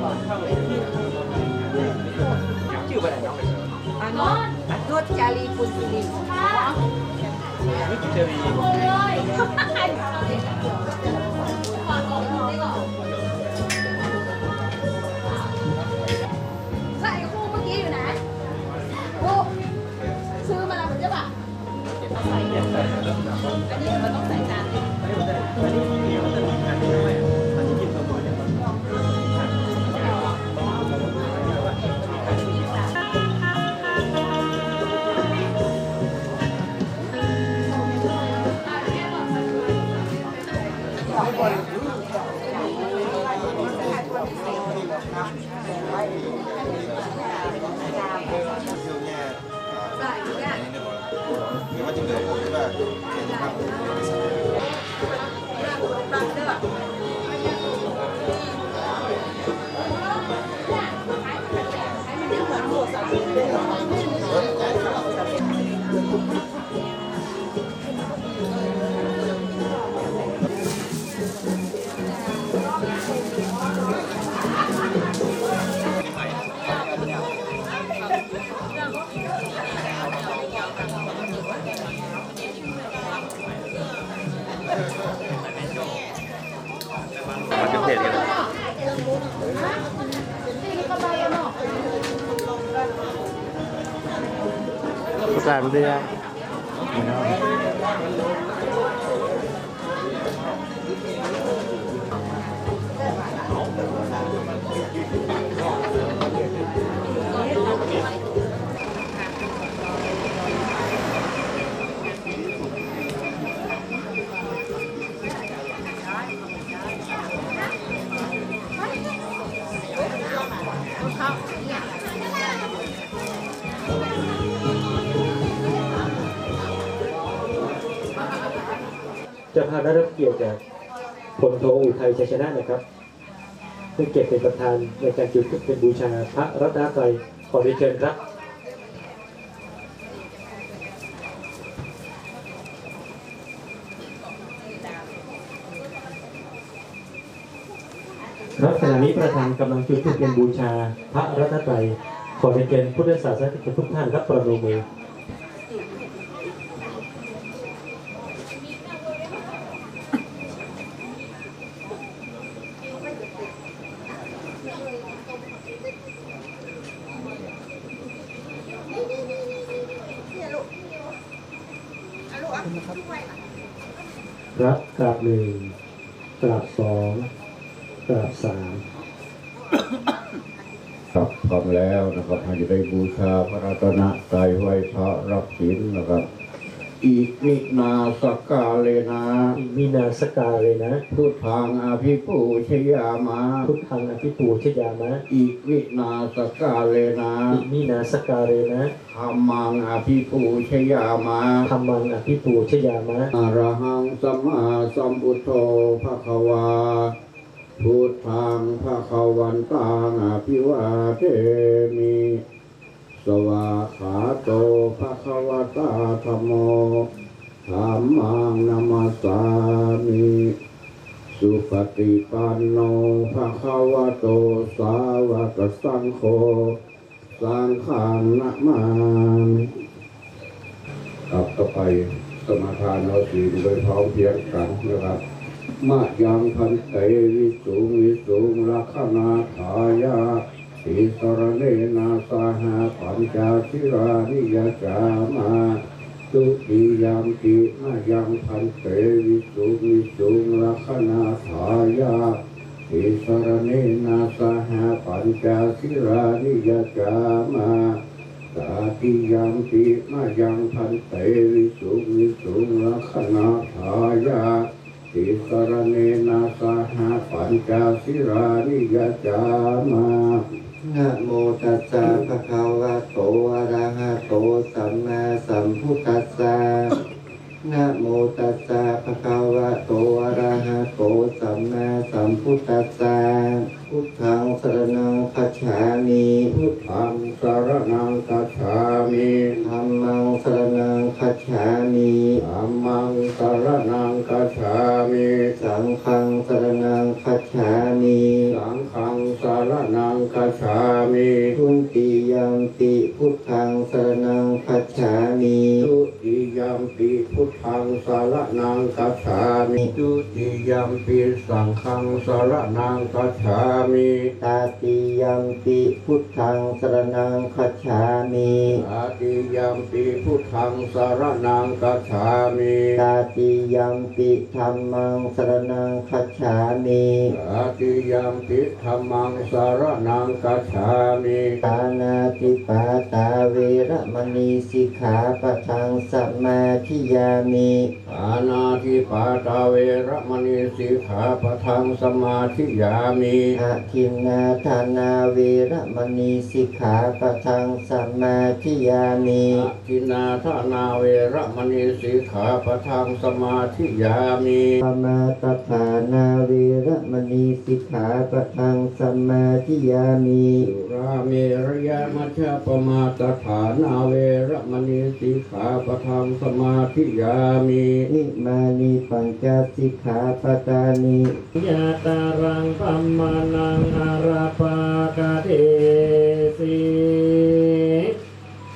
โดดเดี่ยวก่อนชื่อไปไหนน้องเลยอนนู้นนวจารีปุณสิรินี่กิจรี มั ประ สานเรือจะพาได้รับเกียรติจากพลโทอุทัยชัยชนะนะครับซึ่งเกียรติเป็นประธานในการจุดธูปเป็นบูชาพระรัตนตรัยขอเรียนเชิญครับครับขณะนี้ประธานกำลังจุดธูปเป็นบูชา พระรัตนตรัยขอเรียนเชิญพุทธศาสนิกชนทุกท่านรับประนมมือ รับกราบหนึ่งกราบสองกราบสาม ครับพร้อมแล้วนะครับเราจะได้บูชาพระรัตนตรัยไหว้พระรับศีลนะครับอีกนินาสกกาเลนะอิมินาสกาเลยนะพุทธังอภิปูชยามาพุทธังอภิปูชยามะอีกวินาสกกาเลนะอิมินาสกาเลยนะธรรมังอภิปูชยามาธรรมังอภิปูชยามะอรหังสัมมาสัมพุทโธภะคะวาพุทธังภะคะวันตังอภิวาเทมิส วาขาโตภะคะวะตาธัมโมธัมมังนามัสามิสุปฏิปันโนภะคะวะโตสาวกสังโฆสังฆังนะมามิกลับต่อไปสมาทานเอาศีลโดยพร้อมเพรียงกันนะครับมายังพันเตวิสุงวิสุงลักขณาทายา สีสรเนนาสาหาปัญจสิรานิยจามาตุติยามติมายังพันเตวิสุวิสุงลักขณาทายาสีสรเนนาสาหาปัญจสิรานิยจามาตาติยังติมายังพันเตวิสุวิสุงลักขณาทายาติสรเนนาสหปัญจสิรานิยจามา นะโมตัสสะภะคะวะโตอะระหะโตสัมมาสัมพุทธัสสะนะโมตัสสะภะคะวะโตอะระหะโตสัมมาสัมพุทธัสสะพุทธังสรณังคัจฉามิพุทธังสรณังคัจฉามิ นังกัจฉามิทุติยมปีสังฆังสารนังกัจฉามิตาติยัมปิพุทธังสรณังคัจฉามิอาติยมปีพุทธังสารนังกัจฉามิตาติยัมปิธัมมังสรณังคัจฉามิอาติยมปีธรรมังสารนังกัจฉามิปานาติปาตาเวระมณีสิกขาปะทังสัมมาทิยามิอานาทิปาตาเวระมณีสิกขาปะทังสมาธิยามิอาทินนาทานาเวระมณีสิกขาปะทังสัมมาทิยามิอาทินาทานาเวระมณีสิกขาปะทังสมาธิยามิปมาตฐานาเวระมณีสิกขาปะทังสัมมาทิยามิสุราเมรยามัชฌะปมาตฐานาเวระมณีสิกขาปะทังสมาธิยามินิมานิปัญจสิกขาปตานิยะตารังพัมมานังอาราปากาเทสี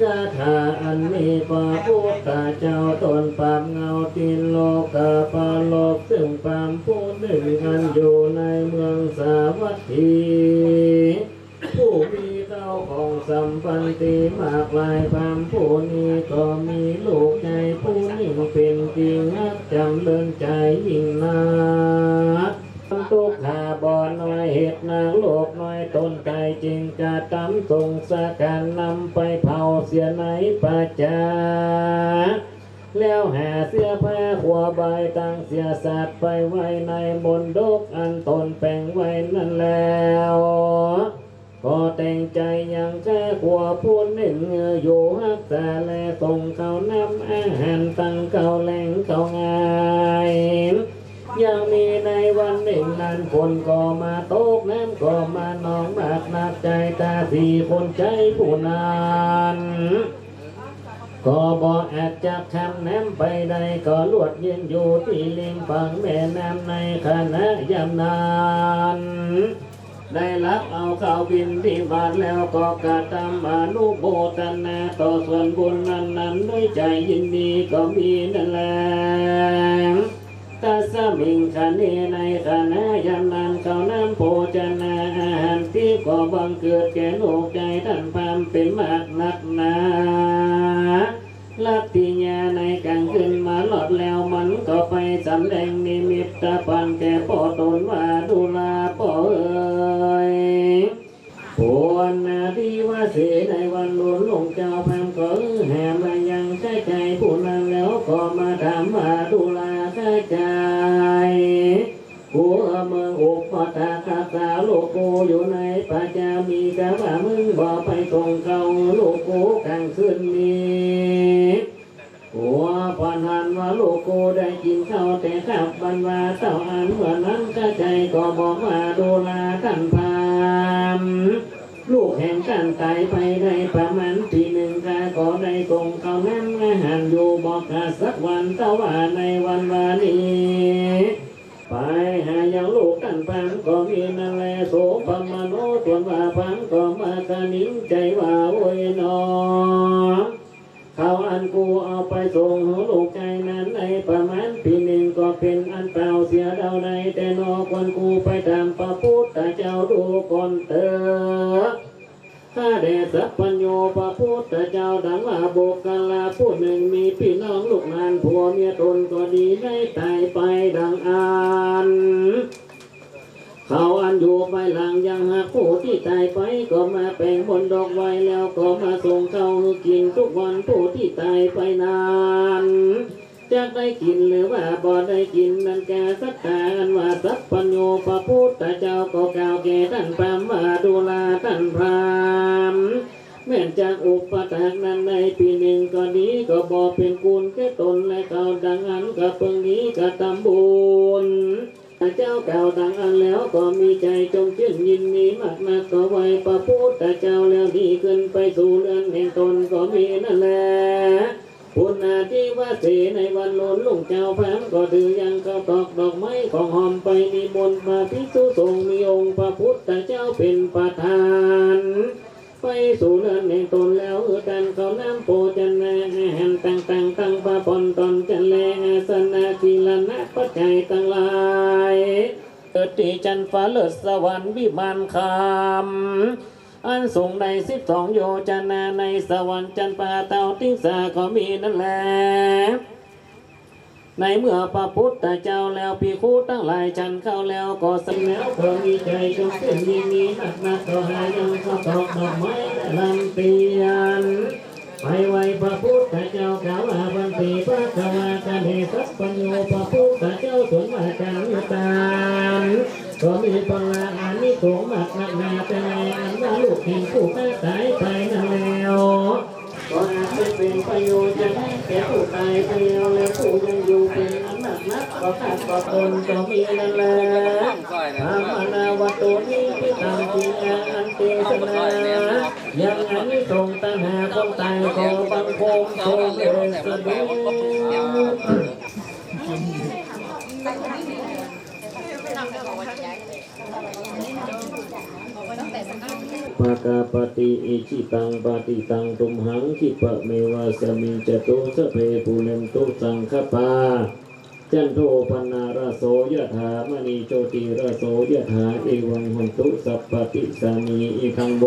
กาถาอันมีพระพุทธเจ้าตนปามเงาตินโลกาปาโลกซึ่งปามผู้หนึ่งอันอยู่ในเมืองสาวัตถีผู้มีเจ้าของสัมปันติมากลายความผู้นี้ก็มีลูก จริงนักจำเลินใจยิ่งนักตุกหาบอน้อยเห็ดนางโลกน้อยต้นใจจริงจะตำส่งสาการนำไปเผาเสียไหนปัจจาแล้วแหาเสื้อผ้าขวใบตั้งเสียสัตว์ไปไว้ในมนดกอันตนแปลงไว้นั่นแล้ว ก็แต่งใจยังแค่ขวพูนหนึ่งอยู่ฮักแต่แลส่งเขานำอาหารตั้งเขาแหล่งเขาง่ายยังมีในวันหนึ่งนั้นคนก็มาตกน้ำก็มานองหนักหนักใจตาสี่คนใจผู้นั้นก็บอกอาจจะคำน้ำไปใดก็ลวดยืนอยู่ที่ริมฝั่งแม่น้ำในคณะยามนาน ได้รับเอาข้าวบินที่บาทแล้วก็กระทำอนุโมทนาต่อส่วนบุญนั้นนั้นด้วยใจยินดีก็มีนั่นแหละตาสมิงคันเนในคณะยามนานเขาน้ำโภชนาอาหารที่ก็บังเกิดแก่โลกใจท่านพามเป็นมากนักหนาลัทธิญาในกลางคืนมาหลอดแล้วมันก็ไปสำแดงนิมิตตาปันแก่ป่อตนว่าดูลาป่อเอยปวนนาดีว่าเสในวันหลวงลงเจ้าพามก็แห่มายังใช้ใจผู้นั้นแล้วก็มาถามาดูลาใช้ใจหัวเมืองอุปตาคาสาโลกโกอยู่ในปัจจามีกะว่ามึงบอกไปตรงเขาโลกโกกลางคืนนี้หัวปานหันว่าโลกโกได้กินข้าวแต่ขับบันว่าเต่าอันเมื่อนั้นก็ใจก็บอกว่าดูลาท่านพาม ลูกแห่งกันตายไปได้ประมาณปีหนึ่งกาก็ได้คงเขานั้นอาหารอยู่บอกกาสักวันเต่าว่าในวันวานี้ไปหาอย่างลูกกันพังก็มีนั่นแหละโสภมโนส่วนว่าพังก็มาสนิงใจว่าโอ้ยนอเขาอันกูเอาไปส่งลูกใจนั้นในประมาณ แต่นอคนกูไปตามพระพุทธเจ้าดูก่อนเถอะข้าเดชสัพพัญโยพระพุทธเจ้าดังว่าโบกกลาผู้หนึ่งมีพี่น้องลูกนานผัวเมียตนก็ดีได้ตายไปดังอ่านเขาอันอยู่ไปหลังยังหากผู้ที่ตายไปก็มาแปลงบนดอกไว้แล้วก็มาส่งเขาห้กินทุกวันผู้ที่ตายไปนาน จะได้กินหรือว่าบ่ได้กินนั่นแกสักการว่าสัพพัญโยพระพุทธเจ้าก็กล่าวแก่ท่านพรามว่าดูลาท่านพรามแม่นจากอุปถากนั้นในปีหนึ่งก็ดีก็บอกเป็นกุลแก่ตนและเขาดังอันกับเพิ่งนี้ก็ทำบุญเจ้าเก่าดังอันแล้วก็มีใจจงชื่นยินดีมากนักก็ไว้ประพุทธเจ้าแล้วดีขึ้นไปสู่เรือนแห่งตนก็มีนั่นแหละ ปุณาที่ว่าเสในวันโลนลุงเจ้าแผมก็ถือยังเข้าตอกดอกไม้ของหอมไปนิมนมาพิสุสงมีองค์พระพุทธเจ้าเป็นประธาน ไปสู่เรือนแห่งตนแล้วเออดันเขาน้ำโพจันแห่งต่างต่างตั้งปะปนตอนจันแลอาสนาทีลนะปัจจัยตั้งหลายเกิดที่จันฟ้าเลิศสวรรค์วิมานคำ อันสูงในสิบสองโยจนาในสวรรค์จันปาเตาติ้งสาก็มีนั่นแหละในเมื่อพระพุทธเจ้าแล้วปีคูตั้งหลายชันเข้าแล้วก็สำแล้วก็มีใจจงเป็นยินดีนักนักก็หายังเข้าตอกดอกไม้และลำเตียนไปไว้พระพุทธเจ้ากล่าวอาบันติพระกวากันเหสัพพัญโยพระพุทธเจ้าสวนมากันยุตานก็มีปลาอันนี้โถมากนักนาแต่ ในอันว่าลูกเห็นผู้แม่ตายไปนั่นแล้วก็อาจจะเป็นประโยชน์จะให้แก่ผู้ตายไปแล้วและผู้ยังอยู่เป็นอันหนักนักก็ขาดก็ตนก็มีนั่นแหละธรรมนาวัตตุนี้ที่ทำจริงอันเตสนายังอันนี้ทรงตั้งหาคนตายขอบังคมทรงเดชสดุ ปากาปฏิอิชิตังปฏิตังตุมหังคิปะเมวาสมิจตุสเพปูเนมตุสังคปาจันโทปนาราโสยถามณีโชติราโสยถาเอวังหันตุสัพปติสามีอีคังโบ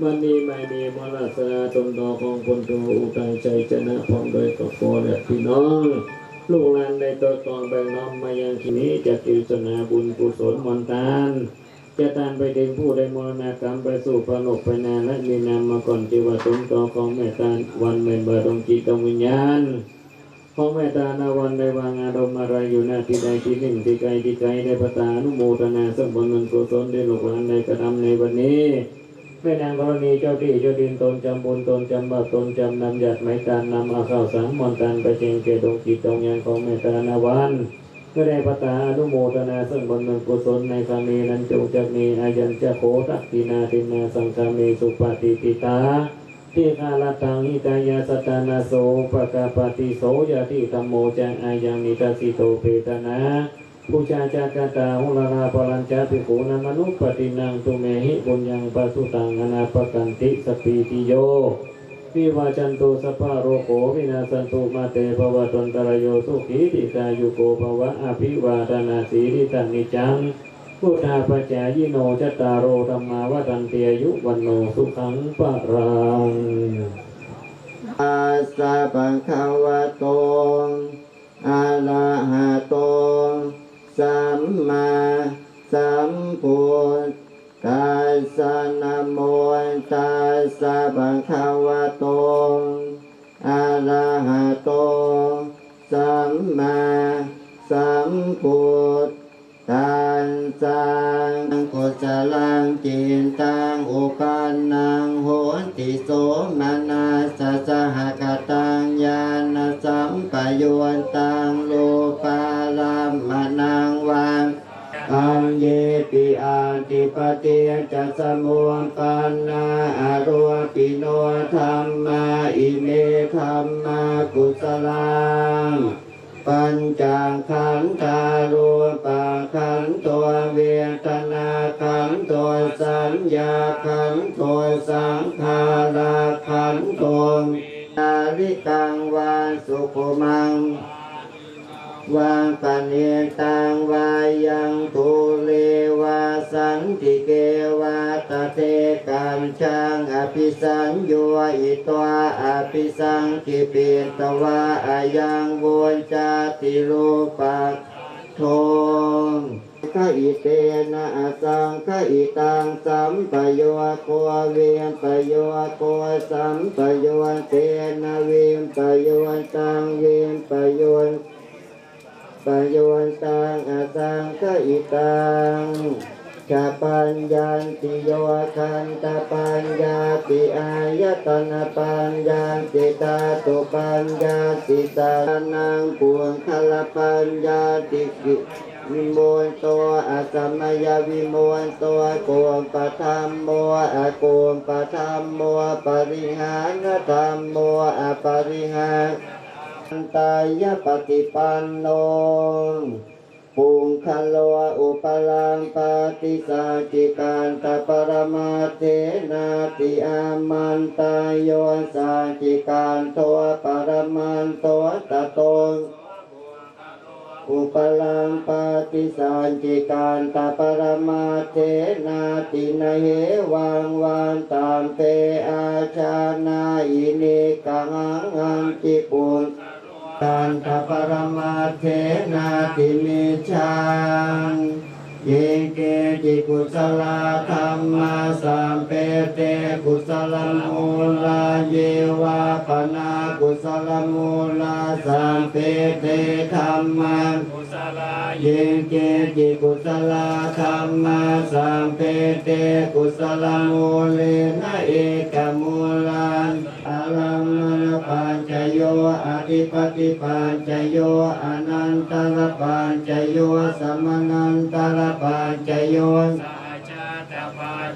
มันนี้ไม่มีมรสาตนดอของคนตัวอุทัยใจชนะพร้อมโดยกับโฟและพี่น้อง ลูกหลานได้ตัวตองแบ่งน้อมมายังที่นี้จะกิจนาบุญกุศลมนตานจะตานไปถึงผู้ได้มรณกรรมไปสู่พระนกไปนานและมีนามมาก่อนจิวสมต่อของแม่ตาวันเมนบารมจิตวิญญาณของแม่ตานาวันได้วางอารมณ์อะไรอยู่หน้าที่ใดที่หนึ่งที่ไกลที่ไกลได้ประตานุโมทนาสมบูรณ์กุศลได้ลูกหลานได้กระทำในวันนี้ แม่นางกรณีเจ้าที่เจ้าดินตนจำบุญตนจำบาปตนจำนำหยัดไม้ตานนำเอาข้าวสารมนต์ตานไปเจงเกดงจิตดงยานของแม่ตานาวันก็ได้ประตาอนุโมทนาสมบูรณ์กุศลในครั้งนี้นั้นจงจะมีอายัญจะโคตักตินาตินาสังฆามีสุปฏิปิตาที่คาลตังหิตายาสตานาโสปะกาปฏิโสยาติธรรมโมจังอายังนิทัสสิโตเปตนา ผู้ชาจากาตาหุลาราปรัญจาภิกขุนามนุปฏินังตุเมหิบุญยังปัสสุตังอนาปกันติสปีติโยวิวาจันตุสปาโรโกวินาสันตุมาเตภวตนตรโยสุขีติกายุโกภวะอภิวาทนาสีริตันิจังพุทธาปัจจายิโนจตารโรธรรมาวัตันเตียยุวันโนสุขังปะรังอาสาปังคาวะโตอะระหะโต สัมมาสัมพุทธัสสนโมตัสสะปังคาวะโตอะระหะโต สัมมาสัมพุทธัสสะกุศลังจินตังอุปันนังโหติโสมานาสสะหะกตังญาณสัมปยุวันตัง อังเยปิอาติปเตียจัสมุปปันนาอารวปิโนธรรมาอิเมธรรมากุศลังปัญจขันธารูปขันตัวเวทนาขันตัวสัญญาขันตัวสังขาราขันตัวนาริกังวาสุขมัง วางปันเนตังวายังทุเลวาสันติเกวาตเตกันชังอภิสังโยอิตวาอภิสังกิเปินตวาอายังวุญจาติรูปักโทขอิเตนะสังขอิตังสัมปโยโคเวียนปโยโคสัมปโยเตนะเวียนปโยตังเวียนปโย ปโยนตังอาสังขอิตังชาปัญญาติโยคันตปัญญาติอายตนะปัญญาติตาตุปัญญาติตานังปวงคลปัญญาติกิวิมวลตัวอาสมยาวิมวลตัวโกมปะธรรมโมอาโกมปะธรรมโมปริหารธรรมโมอปริหาร ตายปฏิปันโนปุงคโลอุปลังปาติสาจิการตปรมาเทนาติอามันตายโยสาจิการตัวปรมันตัวตะตนอุปลังปาติสาจิการตปรมาเทนาตินาเหวังวันตามเปอาชานาอินิกังอังจิปุง ตันทปรมาเทนาติมิชังเยเกจิกุสลธรรมาสัมเปเตกุสลมูลาเยวาปนากุสลมูลาสัมเปเตธรรมังเยเกจิกุสลธรรมาสัมเปเตกุสลมูเลนะ อธิปติปัญจโยอนันตรปัญจโยสมนันตรปัญจโย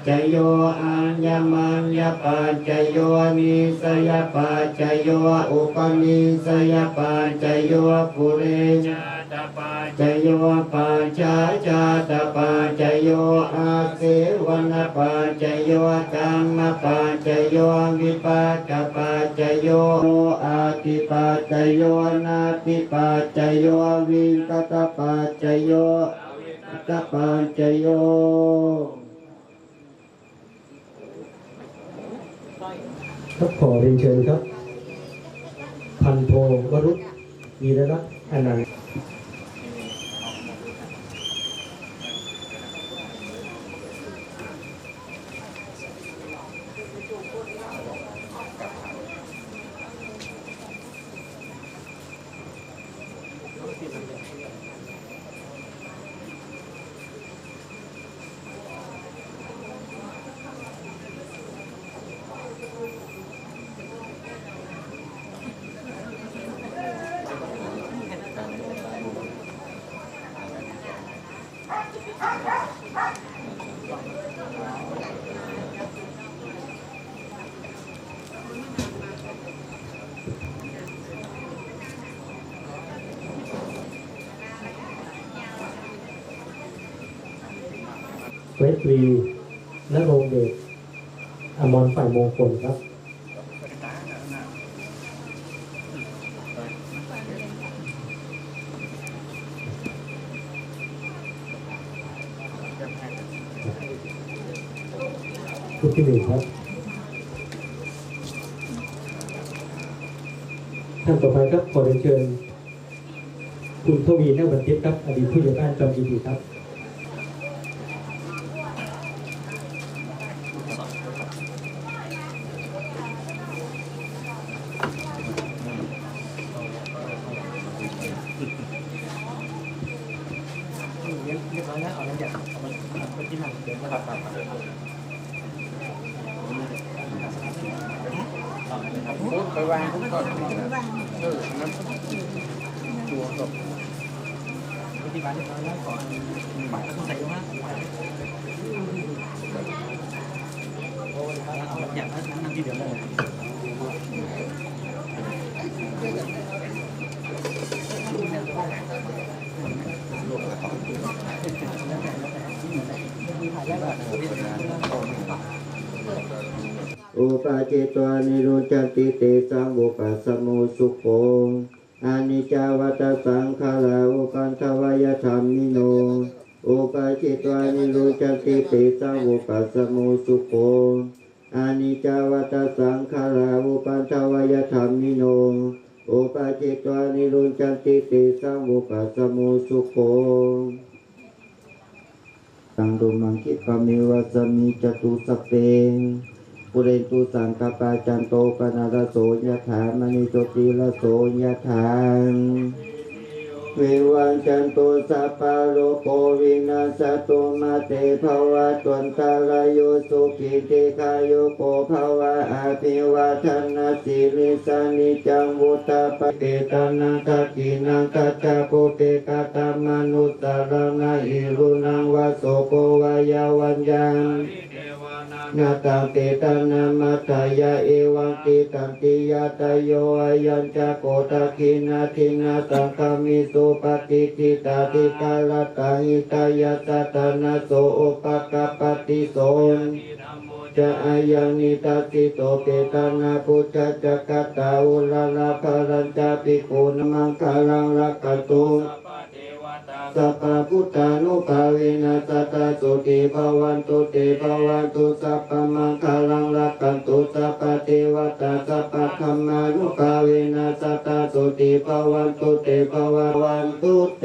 จโยอัญญมัญญปัญจโยนิสยปัญจโยอุปนิสยปัญจโยปุเรจจโยปัญจาจาตปัญจโยอาเสวนปัญจโยกรรมปัญจโยวิปัสสปัญจโยอาติปัจจโยนาติปัจจโยวิงกตปัจจโยตปัญจโย ครับขอเรียนเชิญครับ พันโทวรุษวีรรัตน์อนันต์ เวทรีนรงเดชอมรฝ่ายมงคลครับผู้ที่หนึ่งครับ ท่านต่อไปครับขอเรียนเชิญ คุณทวีนาบันทิพย์ครับ อดีตผู้ใหญ่บ้านจอมยินดีครับ เรียบร้อยแล้วเอาแล้วอยากเอามันไปที่นั่นเดี๋ยวนะครับไปวางก่อนเออนั้นตัวกับวิธีการที่เราได้ก่อนหมายก็ต้องใส่ด้วยนะเอาอย่างนั้นนั่งที่เดียวได้เลย อุปาจิตวานิโรจันติเตสังอุปัสสโมสุโข อานิจจาวัตสังขาราอุปันทวายธรรมิโนอุปาจิตวานิโรจติเตสังอุปัสสโมสุโขอานิจจาวัตสังขาราอุปันทวายธรรมิโนอุปาจิตวานิโรจันติเตสังอุปัสสโมสุโขตังดุมังคิปะเมวะสมิจตุสเพ ปุเรนตุสังกปาจันโตปนารโสยถามณิโจติละโสยถาวิวังจันตุสัพพะโลโควินาสตุมาเตภวะตวันตารโยสุขิติกายุโกภวะอาภิวาทนาสิริสานิจังวุตาปเกตานังกกินังกัจจโกเตกาตามนุตตรณะอิรุนังวาโสโกวายาวัญญัง นาตังเตตานามัตายาเอวังติตันติยาตโยอายัญจะโกตะคินาทินาตังคามิสุปฏิทิตาติกาลตาหิตายาตตานาโสโอปกปฏิโสจะอายังนิตาติโตเปตานาพุทธจักตาอุลลาภารัญจาปิโกนมังคารังรักตุ สัพพะพุทธานุภาเวนะสัตตาสุติภวันตุเตภวันตุสัพพะมังคลังรักขันตุสัพพเทวตาสัพพะธรรมานุภาเวนะสัตตาสุติภวันตุเตภวันตุเต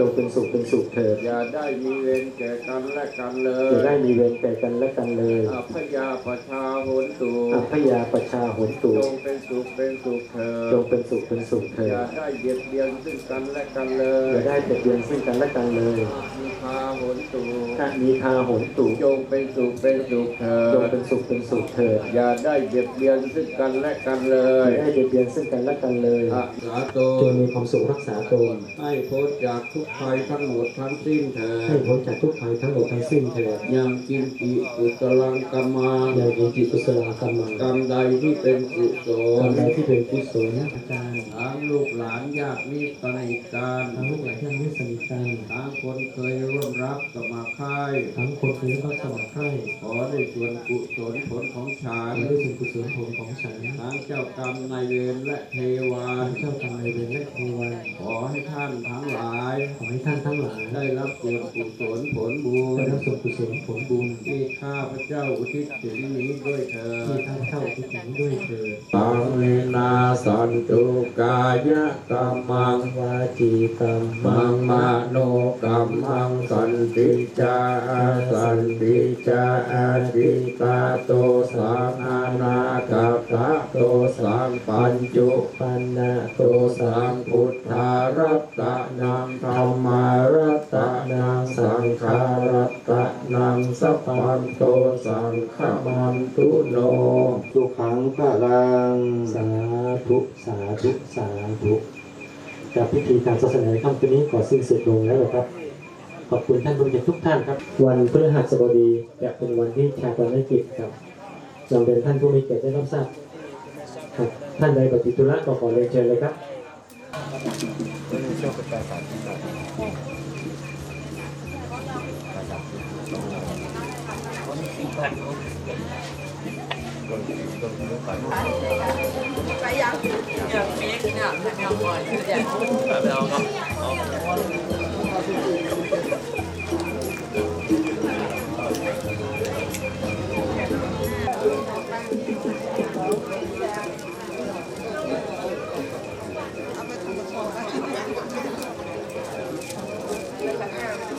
จงเป็นสุขเป็นสุขเถิดอย่าได้มีเวรแก่กันและกันเลอย่ายได้มีเวรแก่กันและกันเลยอัพยาประชาโหนตุอัพยาประชาโหนตุจงเป็นสุขเป็นสุขเถิจดงเป็นสุขเป็นสุขเถิอดย่าได้เบียดเบียนซึ่งกันและกันเลอย่ายได้เบียดเบียนซึ่งกันและกันเลยมีพาโหนตุถ้ามีทาโหนตุจงเป็นสุขเป็นสุขเถิจงดเป็นสุขเป็นสุขเถิดอย่าได้เบียดเบียนซึ่งกันและกันเลอย่ายได้เบียดเบียนซึ่งกันและกันเลยอะสาโตจงมีความสุขรักษาตนให้พ้นจากทุกภัยทั้งหมดทั้งสิ้นเถิให้ดพ้นจากทุกภัยทั้งหมดทั้งสิ้นเถิดยังกินจิกุตลังกรรมาอย่างมีจิตกุศลกรรมังกรรมใดที่เป็นกุศกรรลมใดที่เป็นกุศลอาจารย์ทั้งลูกหลานญาติมิตรสนิทกันทั้งลูกหลานที่ไม่สนิทกันทั้งคนเคยร่วมรับสมาค่ายทั้งคนเคยรับสมัครใคร่ขอได้ส่วนกุศลผลของฉันขอได้ส่วนกุศลผลของฉันทั้งเจ้ากรรมนายเวรและเทวาทั้งเจ้ากรรมนายเวรและเทวาขอให้ท่านทั้งหลาย ขอให้ท่านทั้งหลาย ได้รับส่วนกุศลผลบุได้ญรับส่วนกุศลผลบุญที่ข้าพเจ้าอุทิศถึงนี้ด้วยเถิที่ดท่านเข้าที่ถึงด้วยเถิดตังเวนาสันตุกายะกรรมังวาจีกรรมมังมาโนกรรมังสันติจาสันติจาอาติตาโตสังอานาคาตะโตสังปัญจุปันนาโตสังพุทธารัตตะนังธรรมารัตตะนังสังขารัตตะนังสัพพันโตสังฆมันตุโนสุขังพลังสาธุสาธุสาธุจากพิธีการศาสนาในค่ำคืนนี้ก่อสิ้นสุดลงแล้วครับ ขอบคุณท่านผู้มีทุกท่านครับ วันพฤหัสบดีจะเป็นวันที่ชาปนกิจครับนำเป็นท่านผู้มีเกียรติได้รับทราบครับท่านใดปฏิธุระก็ขอเรียนเชิญเลยครับช่วงเป็นการสาธิตหน่อยไปยังอย่างนี้เนี่ยเนี่ยปล่อยอย่าง there.